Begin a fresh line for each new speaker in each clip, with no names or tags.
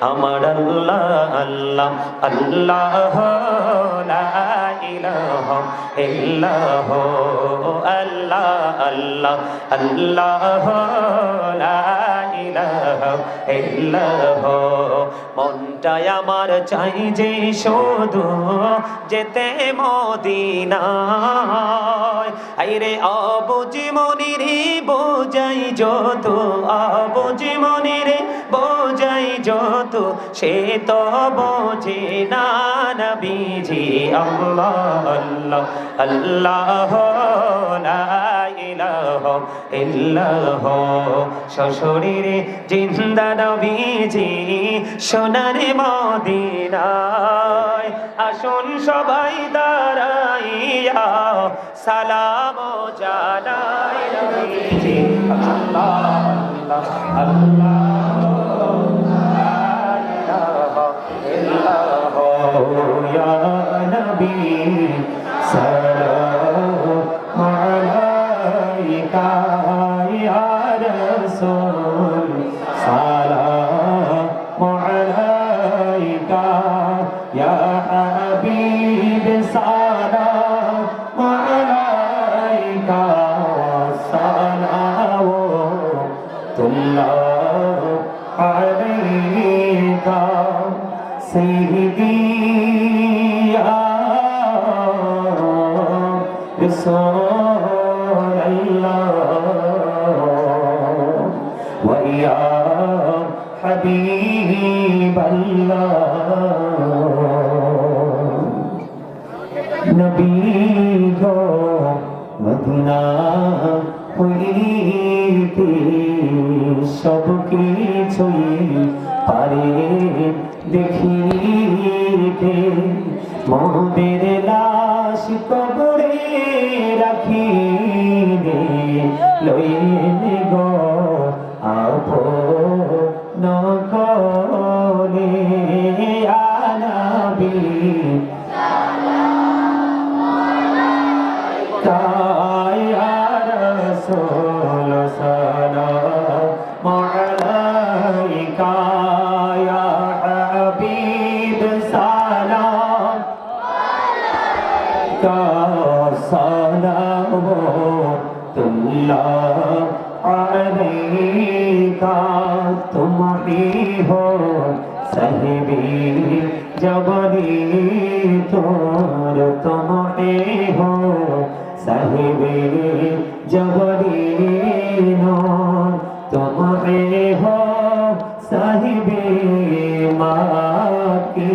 আমার আল্লাহ আল্লাহ আল্লাহ ইলাহা ইল্লাহ আল্লাহ আল্লাহ আল্লাহ, লা ইল্লাহ। মনটাই আমার চাই যে শুধু যেতে মদিনায়। আইরে অবুঝি মনিরে বোঝাই যত অবুঝি মনিরে বোঝাই যত, সে তো বোঝে না নবীজি। আল্লাহ আল্লাহ আল্লাহ। লা ইল্লাহ। শ্বশুরিরে জিন্দা নবীজি সোনার মদিনায়। আসুন সবাই দাঁড়াইয়া সালাম জানাই নবীজি। আল্লাহ। کا یا حبیب سارا علیکہ سلام تم علیکہ سیدی یا رسول اللہ حبيب الله নবী গো মদিনা হইতে সব কিছুই পারে দেখিতে মোদের লাশ কবরে রাখি দে লইন গো আপো الرسول سلام عليك يا حبيب سلام عليك سلام الله عليك تمحي هو صحبي جبري تور تمحي هو صحبي জবরিন তুমি হো সাহিবি মাকি।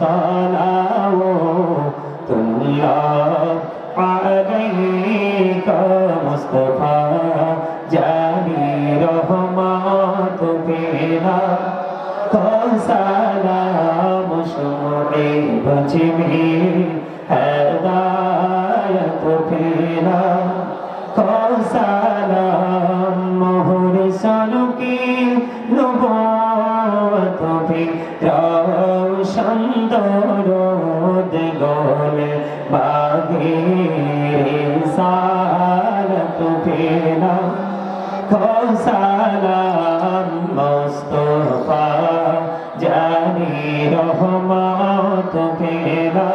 صلوات الله عليك مصطفى جميع رحمات بنا سلام شمعي بجميع هداية بنا سلام পথে যাও সুন্দর গলে বাঘে সাল তুফে না। সালাম মোস্তফা জানি রহমত ফেরা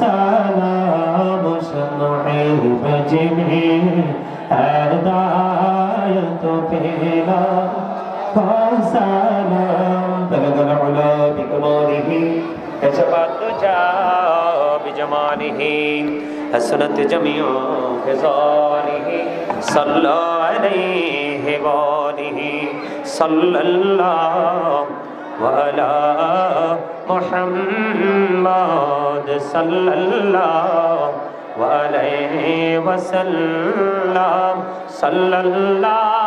সালাম সুনুহিব জিমি হৃদয় তো ফেরা فسلام بلغ العلا بكماله كشف الدجى بجماله حسنت جميع خصاله صلى عليه وآله صلى الله وعلى محمد صلى الله وعليه وسلم صلى الله وعلى